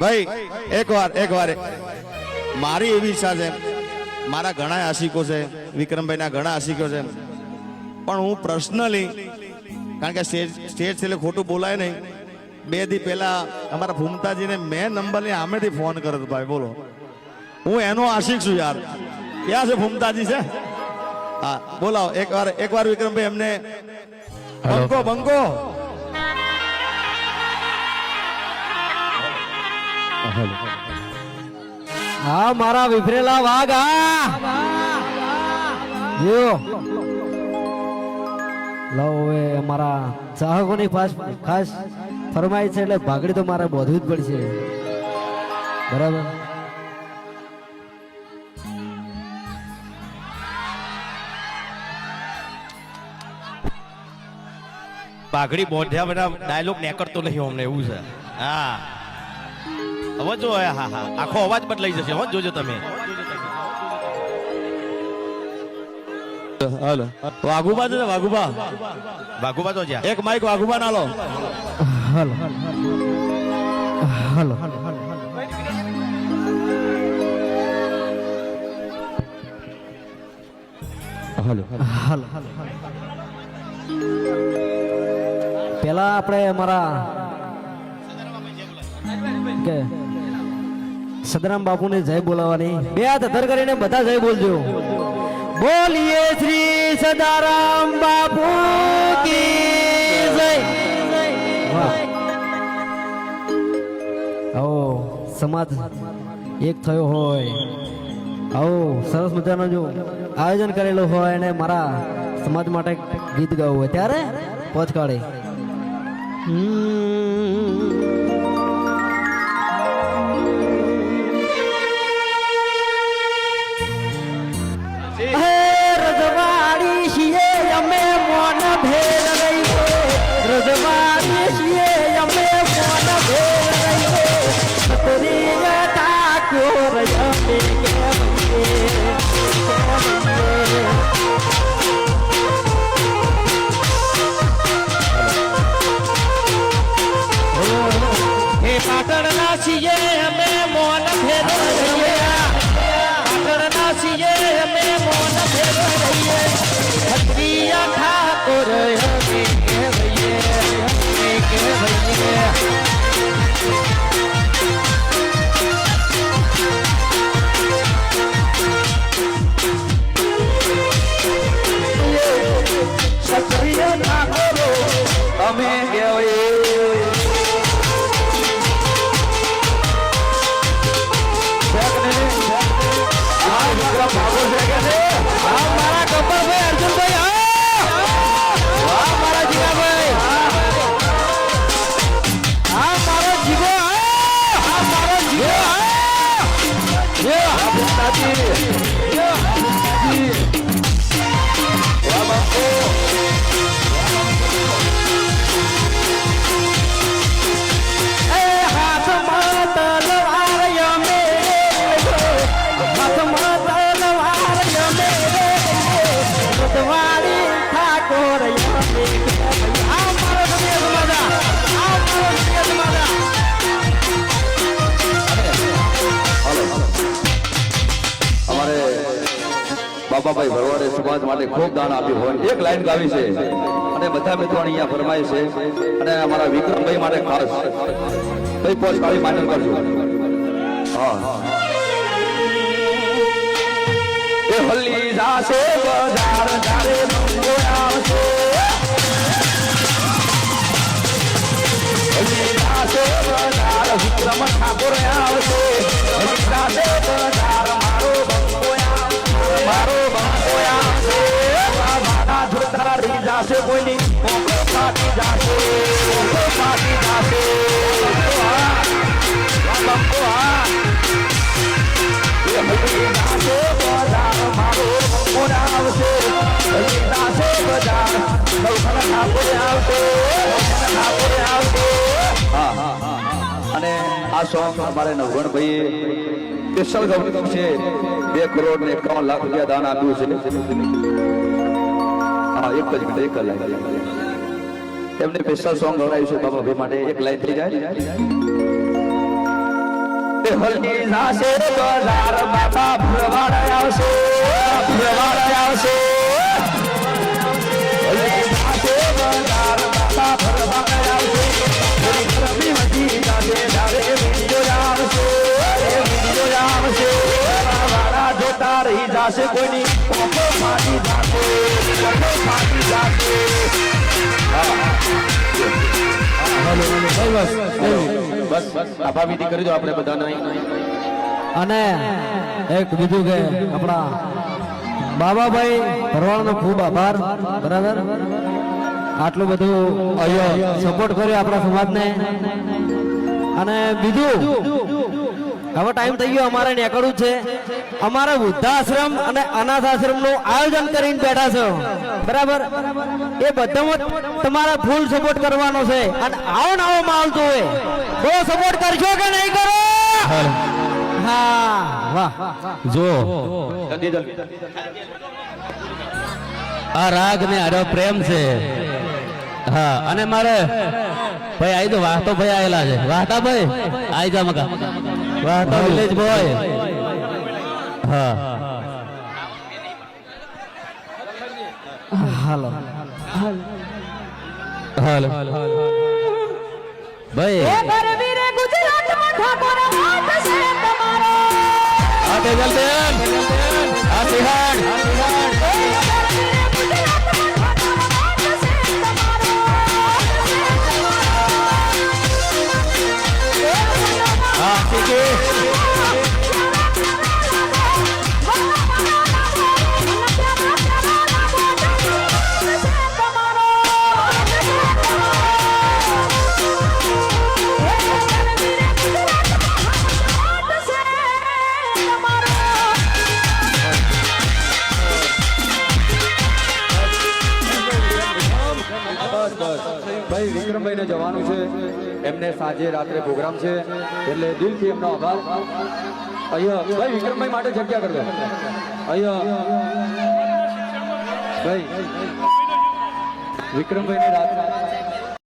ભાઈ એક વાર એક મારી એવી ઈચ્છા છે. મારા ઘણા આશિકો છે. વિક્રમભાઈના ઘણા આશિકો છે. પણ હું પર્સનલી કારણ કે સ્ટેજ સ્ટેજ છે એટલે ખોટું બોલાય નહીં. બે દી પહેલા અમારા ભૂમતાજીને મેં નંબરની આમેથી ફોન કર્યો હતો ભાઈ બોલો. હું એનો આશિક છું યાર. ક્યાં છે ભૂમતાજી છે? હા બોલાવો. એકવાર એકવાર વિક્રમભાઈ એમને બંકો બંકો હા મારા વિફરેલા વાઘ હવે અમારા ચાહકોની ખાસ ફરમાઈ છે, એટલે ભાગડી તો મારે બોધવી જ પડશે. બરાબર? ભાગડી બોધ્યા બધા ડાયલોગ નેકરતો નહીં અમને, એવું છે. હા. હવે જો હા હા આખો અવાજ બદલાઈ જશે. હો જોજો તમે. હાલો. વાઘુબા છે ને વાઘુબા? વાઘુબા તો જ્યાં. એક માઇક વાઘુબા ના લો. હલો. હલો. હાલો. હલો. પેલા આપણે અમારા કે સદરામ બાપુને જય બોલાવાની બે હાથ અધર કરીને બધા જય બોલજો. બોલીએ શ્રી સદારામ બાપુ કી સમાજ એક થયો હોય. આવો સરસ મજાનો જો આયોજન કરેલું હોય અને મારા સમાજ માટે ગીત ગાવું હોય. ત્યારે પહોંચ કાઢે રજવાડી હા, ભૂપતાજી. યો, જી. બાબાભાઈ ભરવાડે સમાજ માટે ખૂબ દાન આપ્યું હોય. એક લાઈન ગાવી છે. અને બધા મિત્રો અહીંયા ફરમાય છે. અને અમારા વિક્રમભાઈ માટે ખાસ. કઈ પોસ્ટ કાળી માન્ય કરજો. હા. એ હલ્લી જાશે બજાર, જારે મંગો આવશે. હલ્લી જાશે બજાર, વિક્રમ ઠાકોર આવશે. હલ્લી જાશે જાશે કોઈની મોકો ફાટી જાશે મોકો ફાટી જાશે હા અને આ સોંગ અમારે નવગણભાઈએ સ્પેશિયલ ગવર્નિંગ છે. બે કરોડ ને એકાવન લાખ રૂપિયા દાન આપ્યું છે. એક જ મિનિટ, એક લાઈન એમને સ્પેશિયલ સોંગ ગવડાવ્યું છે બાબા ભાઈ માટે એક લાઈન થઈ જાય. હલકી નાશે બજાર બાબા ભરવાડ આવશે ભરવાડ આવશે. હલકી જાશે બજાર બાપા ફરવાડ આવશે. થોડી વધી જાશે ત્યારે વીડિયો આવશે એ આવશે. વાળા જોતા રહી જાશે કોઈની. બસ બસ કરી દો આપણે બધાને અને એક બીજું કે આપણા બાબાભાઈ ભરવાડનો ખૂબ આભાર, બરાબર? આટલું બધું સપોર્ટ કર્યો આપણા સમાજને. અને બીજું હવે ટાઈમ થઈ ગયો અમારે નીકળવું છે. અમારે વૃદ્ધાશ્રમ અને અનાથ આશ્રમનું આયોજન કરીને બેઠા છો. બરાબર? એ બધામાં તમારા ફૂલ સપોર્ટ કરવાનો છે. અને આવો નવો આવો માહોલ તો બહુ સપોર્ટ કરશો કે નહીં કરો? હા વાહ. જો. આ રાગ ને આરો પ્રેમ છે. હા અને મારે ભાઈ આઈ તો વાહતો ભાઈ આવેલા છે. વાહતા ભાઈ. આઈ જા મકા વાહતા વિલેજ બોય હા. હાલો. હાલો. ભાઈ. ગુજરાત આ ઠાકોર હાથ છે તમારો. આતે જલ્દે આ એમને સાંજે રાત્રે પ્રોગ્રામ છે, એટલે દિલથી એમનો આભાર. અહીંયા ભાઈ વિક્રમભાઈ માટે જગ્યા કરજો અહીંયા ભાઈ વિક્રમભાઈને રાત્રે